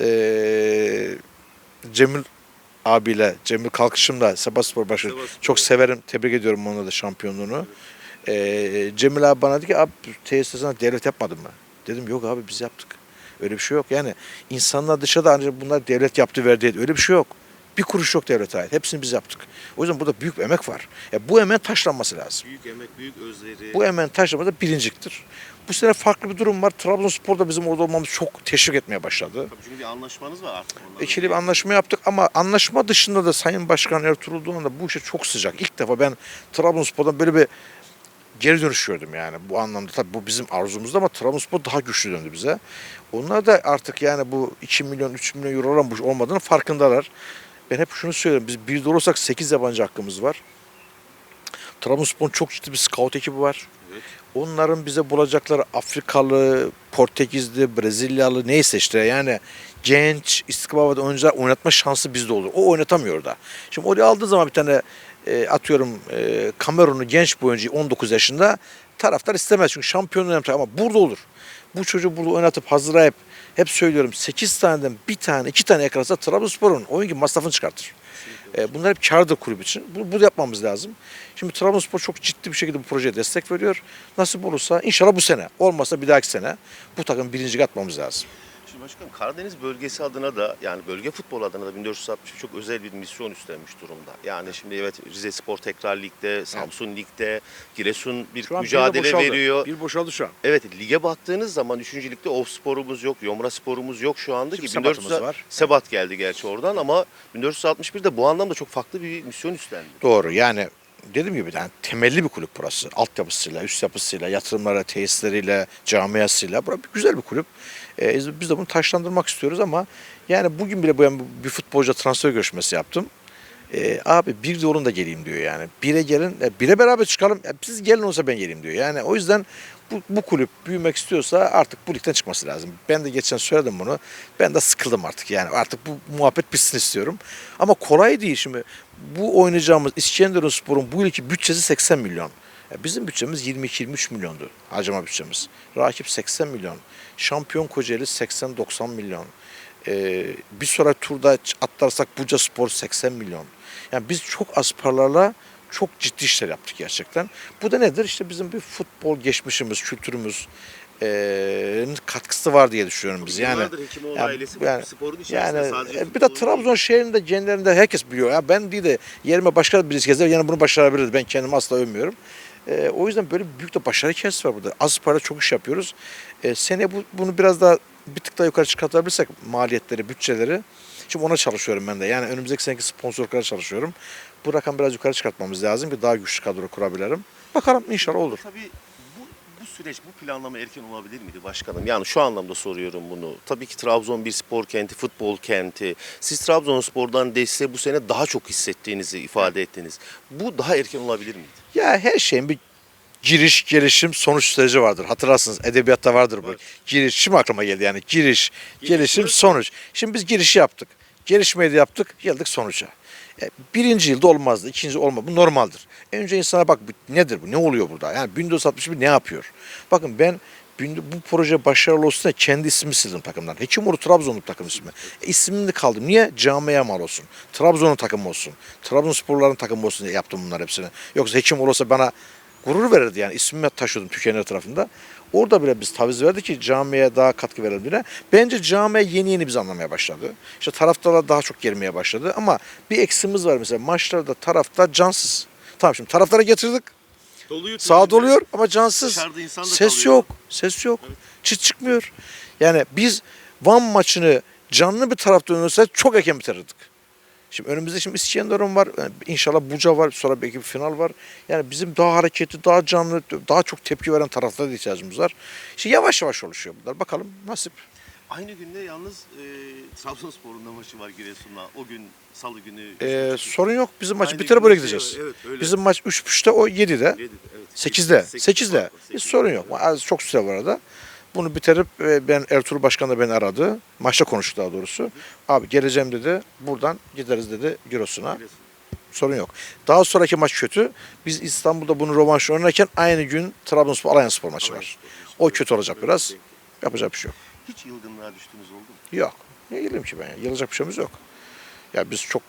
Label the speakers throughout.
Speaker 1: eee Cemil abiyle, Cemil Kalkışım'la Sebaspor Başkanı
Speaker 2: Sivasspor.
Speaker 1: çok severim. Tebrik ediyorum onunla da şampiyonluğunu. Eee Cemil abi bana dedi ki abi tesiste sana devlet yapmadın mı? Dedim yok abi biz yaptık. Öyle bir şey yok. Yani insanlar dışarıda ancak bunlar devlet yaptı verdi. Öyle bir şey yok. Bir kuruş yok devlete ait. Hepsini biz yaptık. O yüzden burada büyük bir emek var. Ya bu emeğin taşlanması lazım.
Speaker 2: Büyük emek, büyük özveri.
Speaker 1: Bu emeğin taşlanması birinciktir. Bu sene farklı bir durum var. Trabzonspor'da bizim orada olmamız çok teşvik etmeye başladı.
Speaker 2: Tabii çünkü bir anlaşmanız var artık. onlarla.
Speaker 1: İkili bir anlaşma yaptık ama anlaşma dışında da Sayın Başkan Ertuğrul Doğan da bu işe çok sıcak. İlk defa ben Trabzonspor'dan böyle bir geri dönüş gördüm yani bu anlamda. Tabii bu bizim arzumuzda ama Trabzonspor daha güçlü döndü bize. Onlar da artık yani bu 2 milyon 3 milyon euro olmadığını farkındalar. Ben hep şunu söylüyorum. Biz bir de olursak 8 yabancı hakkımız var. Trabzonspor'un çok ciddi bir scout ekibi var. Onların bize bulacakları Afrikalı, Portekizli, Brezilyalı neyse işte yani genç, istikbal oyuncular oynatma şansı bizde olur. O oynatamıyor da. Şimdi oraya aldığı zaman bir tane e, atıyorum e, Kamerunlu genç bir oyuncuyu 19 yaşında taraftar istemez çünkü şampiyon önemli ama burada olur. Bu çocuğu burada oynatıp hazırlayıp hep söylüyorum 8 taneden bir tane iki tane yakalasa Trabzonspor'un oyun gibi masrafını çıkartır. E, bunlar hep kardır kulüp için. Bu, bunu yapmamız lazım. Şimdi Trabzonspor çok ciddi bir şekilde bu projeye destek veriyor. Nasip olursa inşallah bu sene. Olmazsa bir dahaki sene bu takım birinci atmamız lazım.
Speaker 2: Şimdi başkanım Karadeniz bölgesi adına da yani bölge futbol adına da 1460 çok özel bir misyon üstlenmiş durumda. Yani şimdi evet Rize Spor tekrar ligde, Samsun ligde, Giresun bir
Speaker 1: Şu an
Speaker 2: mücadele
Speaker 1: bir boşaldı.
Speaker 2: veriyor.
Speaker 1: Bir boşaldı şu an.
Speaker 2: Evet lige baktığınız zaman 3. ligde Of sporumuz yok, Yomra sporumuz yok şu anda
Speaker 1: Şimdi
Speaker 2: ki
Speaker 1: Sebat'ımız
Speaker 2: 1400
Speaker 1: var.
Speaker 2: Sebat geldi gerçi oradan ama 1461 de bu anlamda çok farklı bir misyon üstlendi.
Speaker 1: Doğru yani dediğim gibi yani temelli bir kulüp burası. Altyapısıyla, üst yapısıyla, yatırımlara, tesisleriyle, camiasıyla. Burası güzel bir kulüp. Ee, biz de bunu taşlandırmak istiyoruz ama yani bugün bile ben bir futbolcu transfer görüşmesi yaptım. Ee, abi bir de onun da geleyim diyor yani. Bire gelin, e, bire beraber çıkalım. E, siz gelin olsa ben geleyim diyor. Yani o yüzden bu, bu kulüp büyümek istiyorsa artık bu ligden çıkması lazım. Ben de geçen söyledim bunu. Ben de sıkıldım artık yani. Artık bu muhabbet bitsin istiyorum. Ama kolay değil şimdi. Bu oynayacağımız İskenderunspor'un bu yılki bütçesi 80 milyon. Bizim bütçemiz 22-23 milyondu harcama bütçemiz. Rakip 80 milyon. Şampiyon Kocaeli 80-90 milyon. Ee, bir sonraki turda atlarsak Buca Spor 80 milyon. Yani biz çok az paralarla çok ciddi işler yaptık gerçekten. Bu da nedir? İşte bizim bir futbol geçmişimiz, kültürümüz katkısı var diye düşünüyorum biz. Yani
Speaker 2: Hekimoğlu
Speaker 1: yani-
Speaker 2: ailesi
Speaker 1: yani-
Speaker 2: sporun
Speaker 1: yani
Speaker 2: sadece
Speaker 1: e, bir de Trabzon şehrinde genlerinde herkes biliyor. Ya ben değil de yerime başka birisi gezer yani bunu başarabiliriz. Ben kendimi asla övmüyorum. E, o yüzden böyle büyük de başarı hikayesi var burada. Az para çok iş yapıyoruz. E, sene bu, bunu biraz daha bir tık daha yukarı çıkartabilirsek maliyetleri, bütçeleri. Şimdi ona çalışıyorum ben de. Yani önümüzdeki seneki sponsorluklara çalışıyorum. Bu rakam biraz yukarı çıkartmamız lazım ki daha güçlü kadro kurabilirim. Bakalım inşallah olur.
Speaker 2: Tabii bu, bu süreç, bu planlama erken olabilir miydi başkanım? Yani şu anlamda soruyorum bunu. Tabii ki Trabzon bir spor kenti, futbol kenti. Siz Trabzonspor'dan desteği bu sene daha çok hissettiğinizi ifade ettiniz. Bu daha erken olabilir miydi?
Speaker 1: Ya her şeyin bir giriş, gelişim, sonuç süreci vardır. Hatırlarsınız edebiyatta vardır bu.
Speaker 2: Var.
Speaker 1: Giriş, şimdi aklıma geldi yani giriş, gelişim,
Speaker 2: ve
Speaker 1: sonuç. Şimdi biz girişi yaptık. Gelişmeyi de yaptık, geldik sonuca. E, birinci yılda olmazdı, ikinci olmaz. Bu normaldir. Önce insana bak nedir bu, ne oluyor burada? Yani 1461 ne yapıyor? Bakın ben bu proje başarılı olsun diye kendi ismimi sildim takımdan. Hekimoğlu Trabzonlu takım ismi. E, ismini kaldım. Niye? Camiye mal olsun. Trabzon'un takımı olsun. Trabzonsporların takımı olsun diye yaptım bunlar hepsini. Yoksa Hekimoğlu olsa bana gurur verirdi yani. İsmimi taşıyordum Türkiye'nin tarafında. Orada bile biz taviz verdik ki camiye daha katkı verelim diye. Bence camiye yeni yeni biz anlamaya başladı. İşte taraftarlar daha çok gelmeye başladı ama bir eksimiz var mesela maçlarda taraftar cansız. Tamam şimdi taraftara getirdik.
Speaker 2: Doluyor.
Speaker 1: Sağ doluyor ama cansız. Ses
Speaker 2: kalıyor.
Speaker 1: yok. Ses yok. Çıt çıkmıyor. Yani biz Van maçını canlı bir tarafta oynarsa çok erken bitirirdik. Şimdi önümüzde şimdi İskenderun var. Yani inşallah Buca var. Sonra belki bir final var. Yani bizim daha hareketli, daha canlı, daha çok tepki veren taraflara da ihtiyacımız var. İşte yavaş yavaş oluşuyor bunlar. Bakalım nasip.
Speaker 2: Aynı günde yalnız e, Trabzonspor'un da maçı var Giresun'la. O gün salı günü.
Speaker 1: Ee, sorun yok. Bizim
Speaker 2: günde
Speaker 1: oraya
Speaker 2: şey
Speaker 1: gideceğiz.
Speaker 2: Evet, öyle.
Speaker 1: Bizim maç 3.30'da o 7'de.
Speaker 2: Yedi, evet.
Speaker 1: 8'de.
Speaker 2: Sekiz-
Speaker 1: 8'de.
Speaker 2: fark var,
Speaker 1: Hiç
Speaker 2: sekiz.
Speaker 1: sorun yok. Az çok süre var arada. Bunu bitirip e, ben Ertuğrul Başkan da beni aradı. Maçta konuştuk daha doğrusu. Abi geleceğim dedi. Buradan gideriz dedi.
Speaker 2: Giresun.
Speaker 1: Sorun yok. Daha sonraki maç kötü. Biz İstanbul'da bunu rövanş oynarken aynı gün Trabzonspor Alanyaspor maçı var. O kötü olacak biraz. Yapacak bir şey yok.
Speaker 2: Hiç yılgınlığa düştüğünüz oldu mu?
Speaker 1: Yok. Niye geleyim ki ben? Ya? Yılacak bir şeyimiz yok. Ya biz çok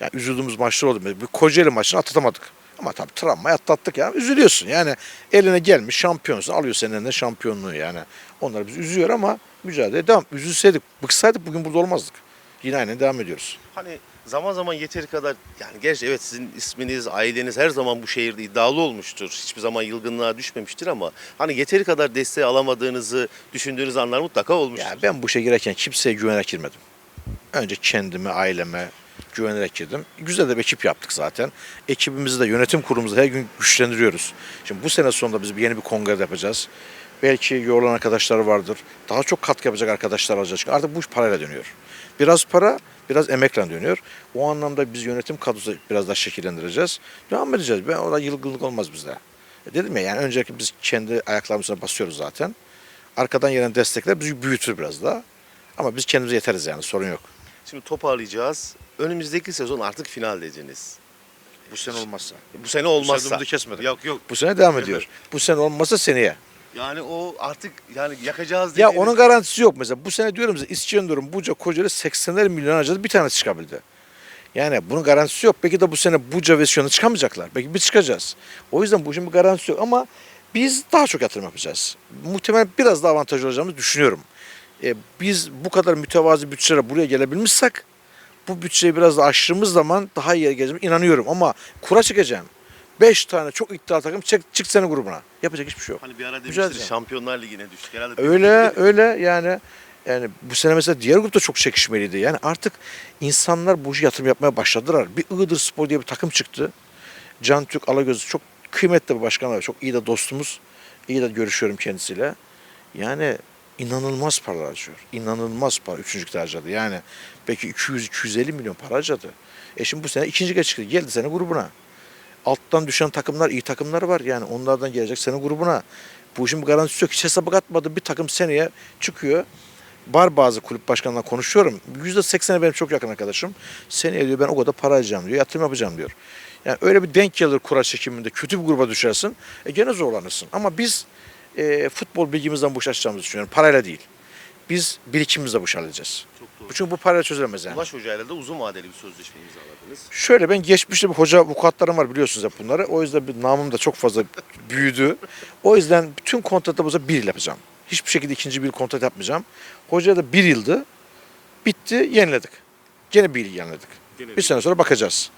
Speaker 1: ya üzüldüğümüz maçlar oldu. Bir Kocaeli maçını atlatamadık. Ama tabii travmayı atlattık ya. Üzülüyorsun yani. Eline gelmiş şampiyonsun. Alıyor senin elinden şampiyonluğu yani. Onlar bizi üzüyor ama mücadele devam. Üzülseydik, bıksaydık bugün burada olmazdık. Yine aynen devam ediyoruz.
Speaker 2: Hani zaman zaman yeteri kadar yani gerçi evet sizin isminiz, aileniz her zaman bu şehirde iddialı olmuştur. Hiçbir zaman yılgınlığa düşmemiştir ama hani yeteri kadar desteği alamadığınızı düşündüğünüz anlar mutlaka olmuştur.
Speaker 1: Ya ben bu işe girerken kimseye güvenerek girmedim. Önce kendime, aileme güvenerek girdim. Güzel de bir ekip yaptık zaten. Ekibimizi de yönetim kurulumuzu her gün güçlendiriyoruz. Şimdi bu sene sonunda biz bir yeni bir kongre yapacağız. Belki yorulan arkadaşlar vardır. Daha çok katkı yapacak arkadaşlar. Çünkü artık bu iş parayla dönüyor. Biraz para, biraz emekle dönüyor. O anlamda biz yönetim kadrosu biraz daha şekillendireceğiz. Devam edeceğiz. Ben orada yılgınlık olmaz bizde. E Dedim ya yani öncelikle biz kendi ayaklarımıza basıyoruz zaten. Arkadan gelen destekler bizi büyütür biraz daha. Ama biz kendimize yeteriz yani sorun yok.
Speaker 2: Şimdi toparlayacağız. Önümüzdeki sezon artık final dediniz.
Speaker 1: Bu sene olmazsa.
Speaker 2: Bu sene olmazsa.
Speaker 1: umudu kesmedik.
Speaker 2: Yok yok.
Speaker 1: Bu sene devam ediyor. Bu sene olmazsa seneye.
Speaker 2: Yani o artık yani yakacağız
Speaker 1: Ya
Speaker 2: dediğiniz-
Speaker 1: onun garantisi yok mesela. Bu sene diyorum size İskenderun, Buca, Kocaeli 80'ler milyon harcadı bir tane çıkabildi. Yani bunun garantisi yok. Belki de bu sene Buca ve Siyon'a çıkamayacaklar. Belki biz çıkacağız. O yüzden bu işin bir garantisi yok ama biz daha çok yatırım yapacağız. Muhtemelen biraz daha avantajlı olacağımızı düşünüyorum. E, biz bu kadar mütevazi bütçelere buraya gelebilmişsek bu bütçeyi biraz da aştığımız zaman daha iyi geleceğime inanıyorum ama kura çekeceğim. 5 tane çok iddialı takım çık, çık senin grubuna. Yapacak hiçbir şey yok.
Speaker 2: Hani bir ara
Speaker 1: Mücadele.
Speaker 2: demiştiniz Şampiyonlar Ligi'ne düştük. Herhalde
Speaker 1: Öyle öyle yani yani bu sene mesela diğer grupta çok çekişmeliydi. Yani artık insanlar bu işe yatırım yapmaya başladılar. Bir Iğdır Spor diye bir takım çıktı. Can Türk Alagöz çok kıymetli bir başkan var. Çok iyi de dostumuz. İyi de görüşüyorum kendisiyle. Yani inanılmaz para harcıyor. İnanılmaz para. Üçüncü harcadı. Yani belki 200-250 milyon para harcadı. E şimdi bu sene ikinci kez çıktı. Geldi sene grubuna. Alttan düşen takımlar, iyi takımlar var. Yani onlardan gelecek sene grubuna. Bu işin bir garantisi yok. Hiç hesaba katmadı. Bir takım seneye çıkıyor. Var bazı kulüp başkanlarla konuşuyorum. %80'i benim çok yakın arkadaşım. Seneye diyor ben o kadar para alacağım diyor. Yatırım yapacağım diyor. Yani öyle bir denk gelir kura çekiminde kötü bir gruba düşersin. E gene zorlanırsın. Ama biz e, futbol bilgimizden açacağımızı düşünüyorum. Parayla değil. Biz birikimimizle
Speaker 2: doğru.
Speaker 1: Çünkü bu parayla çözülemez yani.
Speaker 2: Ulaş Hoca'yla da uzun vadeli bir sözleşme imzaladınız.
Speaker 1: Şöyle ben geçmişte bir hoca vukuatlarım var biliyorsunuz hep bunları. O yüzden bir namım da çok fazla büyüdü. O yüzden bütün kontratımıza bir yıl yapacağım. Hiçbir şekilde ikinci bir kontrat yapmayacağım. Hoca da bir yıldı. Bitti yeniledik. Gene bir yıl yeniledik.
Speaker 2: Gene
Speaker 1: Bir sene sonra bakacağız.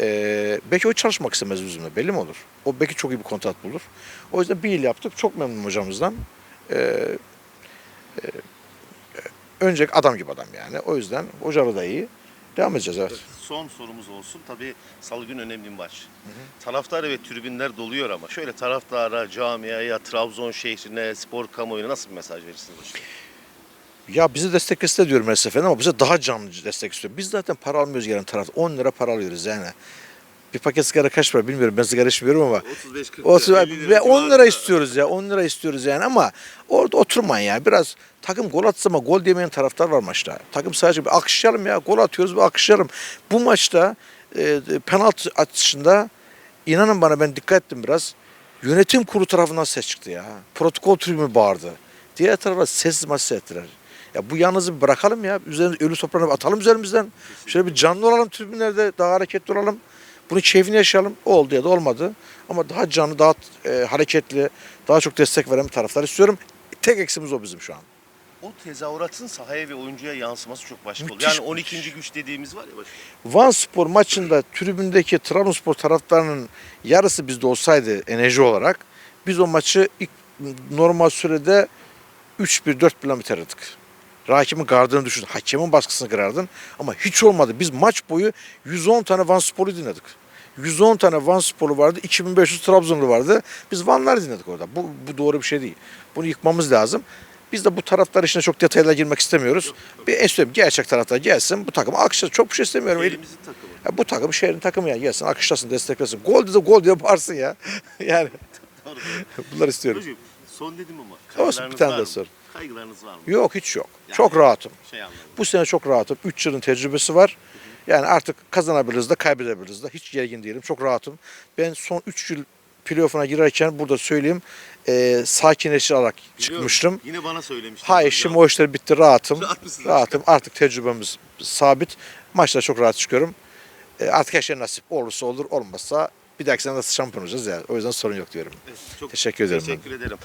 Speaker 1: Ee, belki o çalışmak istemez bizimle belli mi olur? O belki çok iyi bir kontrat bulur. O yüzden bir yıl yaptık. Çok memnunum hocamızdan. Ee, e, önceki adam gibi adam yani. O yüzden hocalı da iyi. Devam edeceğiz evet.
Speaker 2: Son sorumuz olsun. Tabii salı günü önemli bir maç. Taraftar ve tribünler doluyor ama şöyle taraftara, camiaya, Trabzon şehrine, spor kamuoyuna nasıl bir mesaj verirsiniz hocam?
Speaker 1: Ya bizi destek diyorum her seferinde ama bize daha canlı destek istiyor. Biz zaten para almıyoruz gelen taraf. 10 lira para alıyoruz yani. Bir paket sigara kaç para bilmiyorum. Ben sigara içmiyorum ama.
Speaker 2: 35-40
Speaker 1: Olsun, ve 10 lira istiyoruz ya. 10 lira istiyoruz yani ama orada oturmayın ya. Biraz takım gol atsa ama gol demeyen taraftar var maçta. Takım sadece bir akışlayalım ya. Gol atıyoruz bir akışlayalım. Bu maçta e, penaltı atışında inanın bana ben dikkat ettim biraz. Yönetim kurulu tarafından ses çıktı ya. Protokol tribünü bağırdı. Diğer tarafa sessiz maç seyrettiler. Ya bu yalnızı bırakalım ya. Üzerimize ölü toprağını atalım üzerimizden. Şöyle bir canlı olalım tribünlerde daha hareketli olalım. Bunun keyfini yaşayalım. O oldu ya da olmadı. Ama daha canlı, daha e, hareketli, daha çok destek veren bir taraftar istiyorum. Tek eksimiz o bizim şu an.
Speaker 2: O tezahüratın sahaya ve oyuncuya yansıması çok başka oluyor.
Speaker 1: Müthiş,
Speaker 2: Yani 12. güç dediğimiz var ya başka.
Speaker 1: Van Spor maçında tribündeki Trabzonspor taraftarının yarısı bizde olsaydı enerji olarak biz o maçı ilk normal sürede 3-1 4-1 bitirirdik. Rakimin gardını düşün, hakemin baskısını kırardın. Ama hiç olmadı. Biz maç boyu 110 tane Van Spor'u dinledik. 110 tane Van Spor'u vardı, 2500 Trabzonlu vardı. Biz Vanlar dinledik orada. Bu, bu doğru bir şey değil. Bunu yıkmamız lazım. Biz de bu taraftar işine çok detaylara girmek istemiyoruz. Bir istiyorum gerçek taraftar gelsin bu takımı alkışlasın. Çok bir şey istemiyorum.
Speaker 2: Elimizin takımı.
Speaker 1: Ya bu takım şehrin takımı ya gelsin alkışlasın desteklesin. Gol de gol diye bağırsın ya. yani bunlar istiyorum.
Speaker 2: Hocam son dedim ama
Speaker 1: Olsun, bir tane daha sor.
Speaker 2: Kaygılarınız var mı?
Speaker 1: Yok hiç yok.
Speaker 2: Yani-
Speaker 1: Çok rahatım.
Speaker 2: Şey anladım.
Speaker 1: Bu sene çok rahatım. 3 yılın tecrübesi var. Yani artık kazanabiliriz de kaybedebiliriz de. Hiç gergin değilim. Çok rahatım. Ben son 3 yıl playoff'una girerken burada söyleyeyim e,
Speaker 2: Biliyorum.
Speaker 1: çıkmıştım.
Speaker 2: Yine bana söylemiştin.
Speaker 1: Hayır şimdi o işler bitti rahatım.
Speaker 2: Rahat?
Speaker 1: Rahatım artık tecrübemiz sabit. Maçlara çok rahat çıkıyorum. E, artık her şey nasip olursa olur olmazsa bir dahaki sene nasıl şampiyon olacağız ya. O yüzden sorun yok diyorum.
Speaker 2: Evet, çok
Speaker 1: Teşekkür ederim ben.
Speaker 2: Teşekkür ederim.